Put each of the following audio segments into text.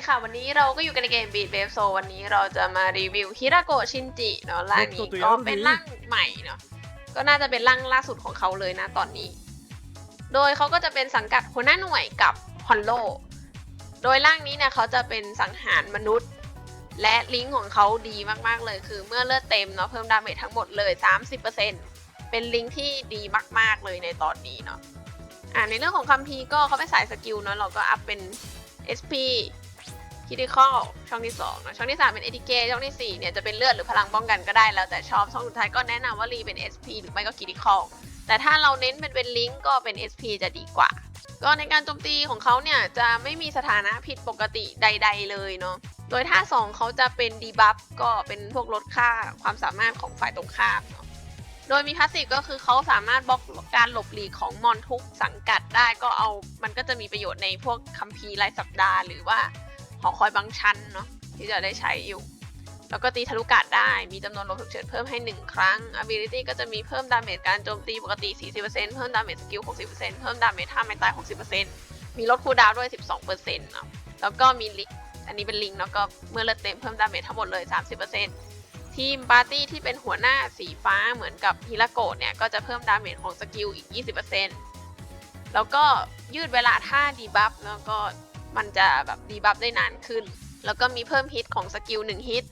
ดีค่ะ วันนี้เราก็อยู่กันในเกม Beat b a b e Soul วันนี้เราจะมารีวิวฮิราโกะชินจิเนาะร่างนี้ก็เป็นร่างใหม่เนาะก็น่าจะเป็นร่างล่าสุดของเขาเลยนะตอนนี้ โดยเขาก็จะเป็นสังกัดหัวหน้าหน่วยกับฮอนโลโดยร่างนี้เนี่ยเขาจะเป็นสังหารมนุษย์ และลิงก์ของเขาดีมากๆเลยคือเมื่อเลือดเต็มเนาะเพิ่มดาเมจทั้งหมดเลย 30%เป็นลิงก์ที่ดีมากๆเลยในตอนนี้เนาะอ่าในเรื่องของคัมภีร์ก็เขาไปสายสกิลเนาะเราก็อัพเป็น SP Critical ช่องที่2นะช่องที่ 3 เป็น ATK ช่องที่ 4 เนี่ยจะเป็นเลือดหรือพลังป้องกันก็ได้แล้วแต่ชอบช่องสุดท้ายก็แนะนำว่ารีเป็น SP หรือไม่ก็ Critical แต่ถ้าเราเน้นเป็นเป็นลิงก์ก็เป็น SP จะดีกว่า ก็ในการโจมตีของเขาเนี่ยจะไม่มีสถานะผิดปกติใด ๆ เลยเนาะโดยท่า2เขาจะเป็นดีบัฟก็เป็นพวกลดค่าความสามารถของฝ่ายตรงข้ามเนาะโดยมีพาสซีฟก็คือเขาสามารถบล็อกการหลบหลีกของมอนทุกสังกัดได้ก็เอามันก็จะมีประโยชน์ในพวกคัมภีร์รายสัปดาห์ หรือว่า หอคอยบางชั้นเนาะที่จะได้ใช้อยู่ แล้วก็ตีทะลุกาดได้มีจำนวนลบฉุกเฉินเพิ่มให้ 1 ครั้ง ability ก็จะมีเพิ่มดาเมจการโจมตีปกติ 40%เพิ่มดาเมจสกิล 60%เพิ่มดาเมจท่าไม่ตาย 60%มีลดคูลดาวด้วย 12%เนาะแล้วก็มีลิอันนี้เป็นลิงก์เนาะก็เมื่อเลือดเต็มเพิ่มดาเมจทั้งหมดเลย 30%ทีมปาร์ตี้ที่เป็นหัวหน้าสีฟ้าเหมือนกับฮิราโกะเนี่ยก็จะเพิ่มดาเมจของสกิลอีก 20%แล้วก็ยืดเวลาท่าดีบัฟแล้วก็ มันจะแบบดีบัฟได้นานขึ้น แล้วก็มีเพิ่มฮิตของสกิล1ฮิต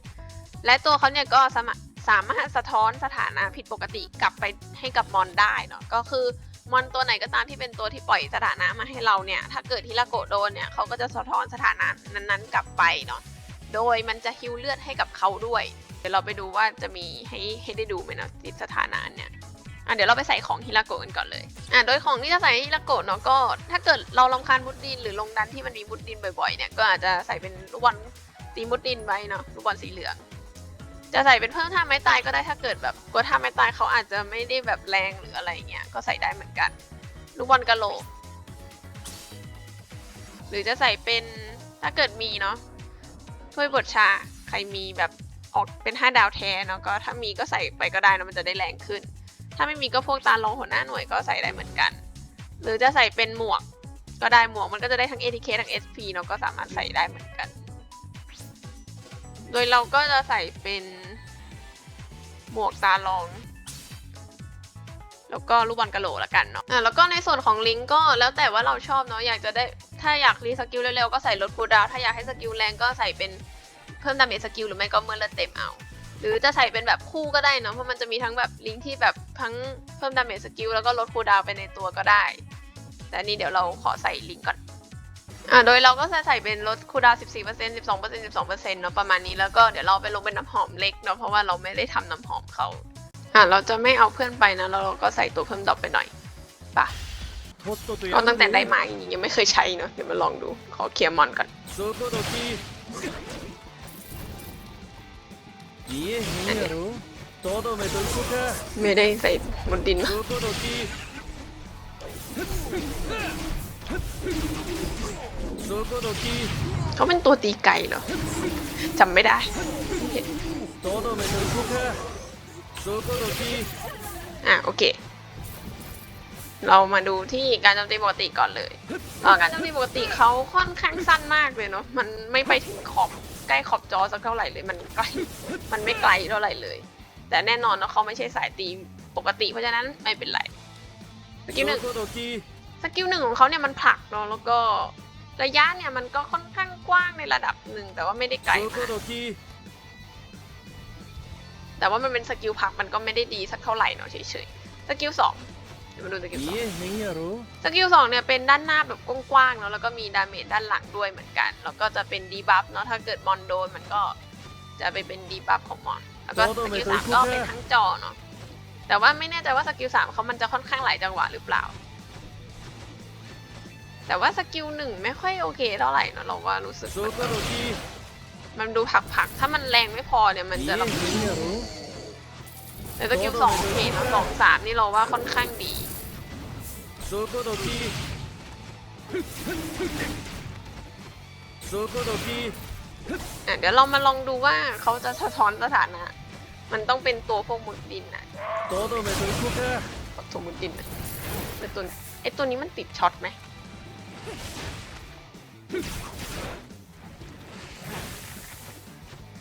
และตัวเขาเนี่ยก็สามารถสามารถสะท้อนสถานะผิดปกติกลับไปให้กับมอนได้เนาะก็คือมอนตัวไหนก็ตามที่เป็นตัวที่ปล่อยสถานะมาให้เราเนี่ยถ้าเกิดฮิราโกะโดนเนี่ยเขาก็จะสะท้อนสถานะนั้นๆ กลับไปเนาะโดยมันจะฮิวเลือดให้กับเขาด้วย เดี๋ยวเราไปดูว่าจะมีให้ให้ได้ดูไหมเนาะติดสถานะเนี่ย อะเดี๋ยวเราไปใส่ของฮิราโกะกันก่อนเลยอะโดยของที่จะใส่ฮิราโกะเนาะก็ ถ้าเกิดเราลำคาญมุดดินหรือลงดันที่มันมีมุดดินบ่อยๆเนี่ยก็อาจจะใส่เป็นลูกบอลตีมุดดินไว้เนาะลูกบอลสีเหลือง จะใส่เป็นเพิ่มท่าไม้ตายก็ได้ถ้าเกิดแบบกลัวท่าไม้ตายเขาอาจจะไม่ได้แบบแรงหรืออะไรเงี้ยก็ใส่ได้เหมือนกันลูกบอลกะโหลกหรือจะใส่เป็นถ้าเกิดมีเนาะถ้วยบดชาใครมีแบบออกเป็นห้าดาวแท้เนาะก็ถ้ามีก็ใส่ไปก็ได้นะมันจะได้แรงขึ้น ถ้าไม่มีก็พวกตาลองหัวหน้าหน่วยก็ใส่ได้เหมือนกัน หรือจะใส่เป็นหมวก ก็ได้หมวกมันก็จะได้ทั้ง ATK ทั้ง SP เนาะก็สามารถใส่ได้เหมือนกัน โดยเราก็จะใส่เป็นหมวกตาลอง แล้วก็ลูกบอลกะโหลกละกันเนาะอะแล้วก็ในส่วนของลิงก์ก็แล้วแต่ว่าเราชอบเนาะอยากจะได้ถ้าอยากรีสกิลเร็วๆก็ใส่ลดคูลดาวถ้าอยากให้สกิลแรงก็ใส่เป็นเพิ่มดาเมจสกิลหรือไม่ก็เมื่อเลือดเต็มเอา หรือจะใส่เป็นแบบคู่ก็ได้เนาะเพราะมันจะมีทั้งแบบลิงก์ที่แบบทั้งเพิ่มดาเมจสกิลแล้วก็ลดคูดาวไปในตัวก็ได้ แต่นี่เดี๋ยวเราขอใส่ลิงก์ก่อนอ่าโดยเราก็จะใส่เป็นลดคูดาว 14% 12% 12%เนาะประมาณนี้แล้วก็เดี๋ยวเราไปลงเป็นน้ำหอมเล็กเนาะเพราะว่าเราไม่ได้ทำน้ำหอมเขาอ่าเราจะไม่เอาเพื่อนไปนะเราก็ใส่ตัวเพิ่มดอกไปหน่อยปะก็ตั้งแต่ได้มาอย่างนี้ยังไม่เคยใช้เนาะเดี๋ยวมาลองดูขอเคลียร์มอนก่อน ไม่ได้ใส่บนดินเขาเป็นตัวตีไก่เหรอจำไม่ได้อะโอเค เรามาดูที่การจำตีปกติก่อนเลยการจำตีปกติเขาค่อนข้างสั้นมากเลยเนาะมันไม่ไปถึงขอบ ใกล้ขอบจอสักเท่าไหร่เลยมันใกล้มันไม่ไกลเท่าไหร่เลย แต่แน่นอนนะเขาไม่ใช่สายตีปกติเพราะฉะนั้นไม่เป็นไรสกิลหนึ่งสกิลหนึ่งของเขาเนี่ยมันผลักเนาะแล้วก็ระยะเนี่ยมันก็ค่อนข้างกว้างในระดับหนึ่งแต่ว่าไม่ได้ไกลมากแต่ว่ามันเป็นสกิลผักมันก็ไม่ได้ดีสักเท่าไหร่เนาะเฉยๆสกิลสอง มาดูสกิลสอง นี่อย่รู้สกิลสองเนี่ยเป็นด้านหน้าแบบกว้างๆเนาะแล้วก็มีดาเมจด้านหลังด้วยเหมือนกัน แล้วก็จะเป็นดีบัฟเนาะถ้าเกิดมอนโดนมันก็จะไปเป็นดีบัฟของมอน แล้วก็สกิลสามก็เป็นทั้งจอเนาะแต่ว่าไม่แน่ใจว่าสกิลสามเขามันจะค่อนข้างหลายจังหวะหรือเปล่า แต่ว่าสกิลหนึ่งไม่ค่อยโอเคเท่าไหร่เนาะเราว่ารู้สึกมันโตผันดูผักๆถ้ามันแรงไม่พอเนี่ยมันจะลำบากอย่ารู้แต่สกิลสองโอเคเนาะสองสามนี่เราว่าค่อนข้างดี そこどきそこどき อ่ะเดี๋ยวเรามาลองดูว่าเขาจะสะท้อนสถานะ มันต้องเป็นตัวพวกมุดดินนะ とどめといこか ตัวมุดดินนะไอตัวไอตัวนี้มันติดช็อตไหม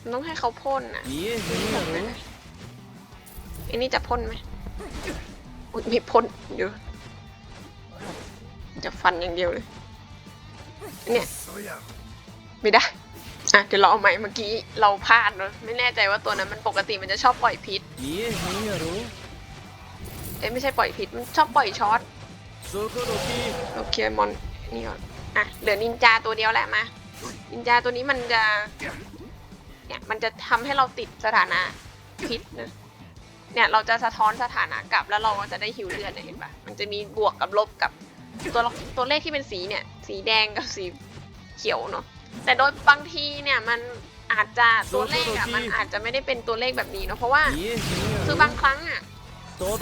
มันต้องให้เขาพ่นนะ 見えへんやろ ไอ้นี่จะพ่นไหมอุ๊ยไม่พ่นเดี๋ยว จะฟันอย่างเดียวเลย เนี่ยไม่ได้อะเดี๋ยวเราเอาใหม่เมื่อกี้เราพลาดเนอะไม่แน่ใจว่าตัวนั้นมันปกติมันจะชอบปล่อยพิษเอ้ยไม่ใช่ปล่อยพิษมันชอบปล่อยช็อตโอเคมอนนี่ก่อนอะเหลือนินจาตัวเดียวแหละมานินจาตัวนี้มันจะเนี่ยมันจะทำให้เราติดสถานะพิษนะเนี่ยเราจะสะท้อนสถานะกลับแล้วเราก็จะได้หิวเลือดเห็นปะมันจะมีบวกกับลบกับ ตัวตัวเลขที่เป็นสีเนี่ย สีแดงกับสีเขียวเนาะแต่โดยบางทีเนี่ยมันอาจจะตัวเลขอะมันอาจจะไม่ได้เป็นตัวเลขแบบนี้เนาะเพราะว่าคือบางครั้งอะ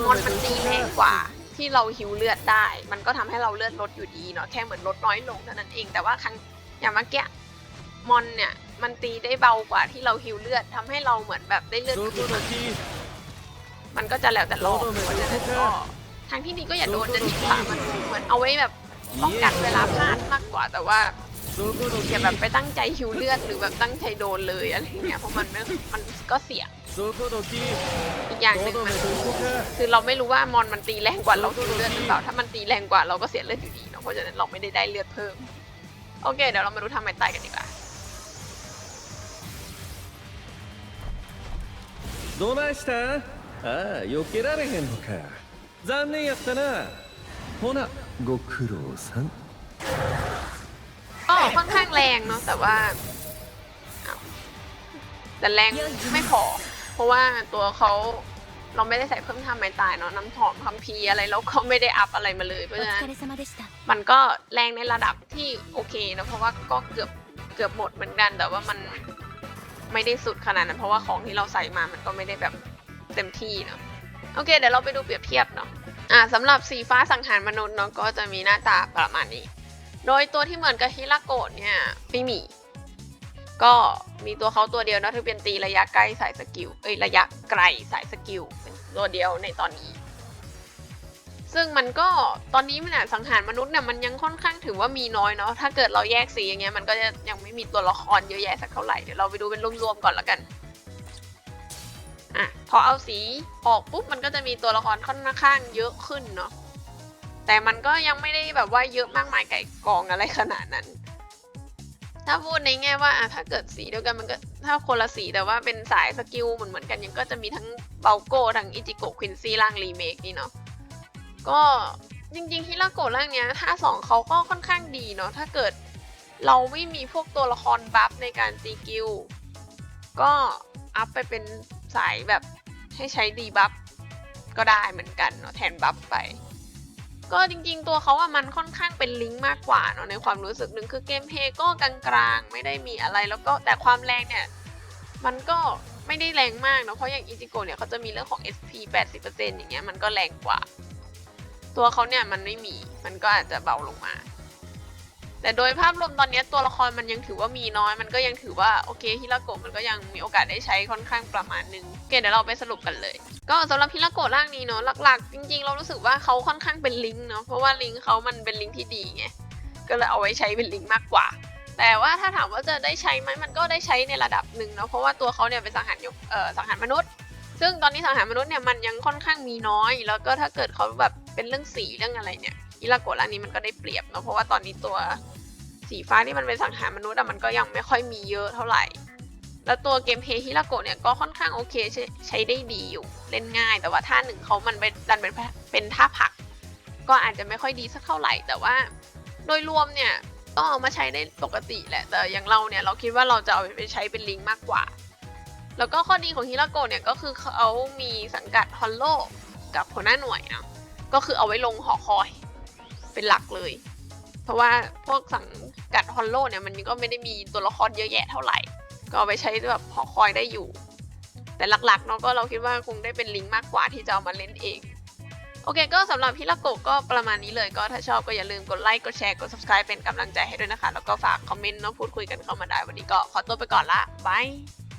มอนมันตีแรงกว่าที่เราหิวเลือดได้ มันก็ทำให้เราเลือดลดอยู่ดีเนาะแค่เหมือนลดน้อยลงเท่านั้นเองแต่ว่าครั้งอย่างเมื่อกี้มอนเนี่ยมันตีได้เบากว่าที่เราหิวเลือดทำให้เราเหมือนแบบได้เลือดขึ้นมันก็จะแล้วแต่รอบเพราะฉะนั้นก็ ทางที่ดีก็อย่าโดนจะดีกว่ามันเหมือนเอาไว้แบบป้องกันเวลาพลาดมากกว่า แต่ว่า そこどき อย่าแบบไปตั้งใจฮิวเลือดหรือแบบตั้งใจโดนเลยอะไรเงี้ยเพราะมันไม่มันก็เสี่ยง そこどき อีกอย่างห と นึ่ง ど มั め น とくか คือเราไม่รู้ว่ามอนมันตีแรงกว่าเราฮิวเลือดหรือเปล่าถ้ามันตีแรงกว่าเราก็เสียเลือดอยู่ดีเนาะเพราะฉะนั้นเราไม่ได้ได้เลือดเพิ่มโอเคเดี๋ยวเรามาดูทำไมตายกันดีกว่า どないしたああ避けられへんのか 残念やったなほなご苦労さん ก็ค่อนข้างแรงเนาะแต่ว่าอ้าวแต่แรงไม่พอ เพราะว่าตัวเขาเราไม่ได้ใส่เพิ่มทำไม้ตายเนาะน้ำหอมคัมพีร์อะไรแล้วก็ไม่ได้อัพอะไรมาเลยเพ お ราะฉะนั้น 疲れ様でした มันก็แรงในระดับที่โอเคนะเพราะว่าก็เกือบเกือบหมดเหมือนกัน แต่ว่ามันไม่ได้สุดขนาดนั้น เพราะว่าของที่เราใส่มามันก็ไม่ได้แบบเต็มที่เนาะ โอเค เดี๋ยวเราไปดูเปรียบเทียบเนาะอ่าสำหรับสีฟ้าสังหารมนุษย์เนาะก็จะมีหน้าตาประมาณนี้ โดยตัวที่เหมือนกับฮิราโกะเนี่ยไม่มี ก็มีตัวเขาตัวเดียวเนาะที่เป็นตีระยะใกล้สายสกิลเอ้ยระยะไกลสายสกิลเป็นตัวเดียวในตอนนี้ ซึ่งมันก็ตอนนี้มันอะสังหารมนุษย์เนี่ยมันยังค่อนข้างถือว่ามีน้อยเนาะถ้าเกิดเราแยกสีอย่างเงี้ยมันก็จะยังไม่มีตัวละครเยอะแยะสักเท่าไหร่เดี๋ยวเราไปดูเป็นรวมๆก่อนละกัน อะพอเอาสีออกปุ๊บมันก็จะมีตัวละครค่อนข้างเยอะขึ้นเนาะแต่มันก็ยังไม่ได้แบบว่าเยอะมากมายไก่กองอะไรขนาดนั้น ถ้าพูดในแง่ว่าอะถ้าเกิดสีเดียวกันมันก็ถ้าคนละสีแต่ว่าเป็นสายสกิลเหมือนเหมือนกันยังก็จะมีทั้งเบลโก้ทั้งอิจิโกะควินซี่ร่างรีเมคนี่เนาะก็จริงๆฮิราโกะร่างเนี้ยท่าสองเขาก็ค่อนข้างดีเนาะถ้าเกิดเราไม่มีพวกตัวละครบัฟในการตีกิลก็อัพไปเป็น สายแบบให้ใช้ดีบัฟก็ได้เหมือนกันเนาะแทนบัฟไป ก็จริงๆตัวเขาอะมันค่อนข้างเป็นลิงก์มากกว่าเนาะในความรู้สึกหนึ่งคือเกมเพย์ก็กลางๆ ไม่ได้มีอะไรแล้วก็แต่ความแรงเนี่ยมันก็ไม่ได้แรงมากเนาะเพราะอย่างอิจิโกเนี่ยเขาจะมีเรื่องของ SP 80%อย่างเงี้ยมันก็แรงกว่า ตัวเขาเนี่ยมันไม่มีมันก็อาจจะเบาลงมา แต่โดยภาพรวมตอนนี้ตัวละครมันยังถือว่ามีน้อย มันก็ยังถือว่าโอเคฮิราโกะมันก็ยังมีโอกาสได้ใช้ค่อนข้างประมาณนึงโอเคเดี๋ยวเราไปสรุปกันเลย ก็สำหรับฮิราโกะร่างนี้เนาะหลักๆ จริง ๆ เรารู้สึกว่าเขาค่อนข้างเป็นลิงเนาะเพราะว่าลิงเขามันเป็นลิงที่ดีไงก็เลยเอาไว้ใช้เป็นลิงมากกว่า แต่ว่าถ้าถามว่าจะได้ใช้ไหมมันก็ได้ใช้ในระดับหนึ่งเนาะเพราะว่าตัวเขาเนี่ยเป็นสังหารยกเอ่อสังหารมนุษย์ ซึ่งตอนนี้สังหารมนุษย์เนี่ยมันยังค่อนข้างมีน้อย แล้วก็ถ้าเกิดเขาแบบเป็นเรื่องสีเรื่องอะไรเนี่ยอิราโกะร่างนี้มันก็ได้เปรียบเนาะเพราะว่าตอนนี้ตัว สีฟ้าที่มันเป็นสังหารมนุษย์อะมันก็ยังไม่ค่อยมีเยอะเท่าไหร่ แล้วตัวเกมเพย์ฮิราโกะเนี่ยก็ค่อนข้างโอเคใช้ใช้ได้ดีอยู่เล่นง่าย แต่ว่าท่าหนึ่งเขามันเป็นดันเป็นเป็นท่าผัก ก็อาจจะไม่ค่อยดีสักเท่าไหร่ แต่ว่าโดยรวมเนี่ยก็เอามาใช้ได้ปกติแหละ แต่อย่างเราเนี่ยเราคิดว่าเราจะเอาไปใช้เป็นลิงก์มากกว่า แล้วก็ข้อดีของฮิราโกะเนี่ยก็คือเขามีสังกัดฮอลโลกับหัวหน้าหน่วยเนาะก็คือเอาไว้ลงหอคอยเป็นหลักเลย เพราะว่าพวกสังกัดฮอลโลเนี่ยมันก็ไม่ได้มีตัวละครเยอะแยะเท่าไหร่ ก็เอาไปใช้แบบหอคอยได้อยู่ แต่หลักๆเนาะก็เราคิดว่าคงได้เป็นลิงก์มากกว่าที่จะเอามาเล่นเอง โอเคก็สำหรับฮิราโกก็ประมาณนี้เลยก็ถ้าชอบก็อย่าลืมกดไลค์กดแชร์กด subscribe เป็นกำลังใจให้ด้วยนะคะ แล้วก็ฝากคอมเมนต์เนาะพูดคุยกันเข้ามาได้วันนี้ก็ขอตัวไปก่อนละบาย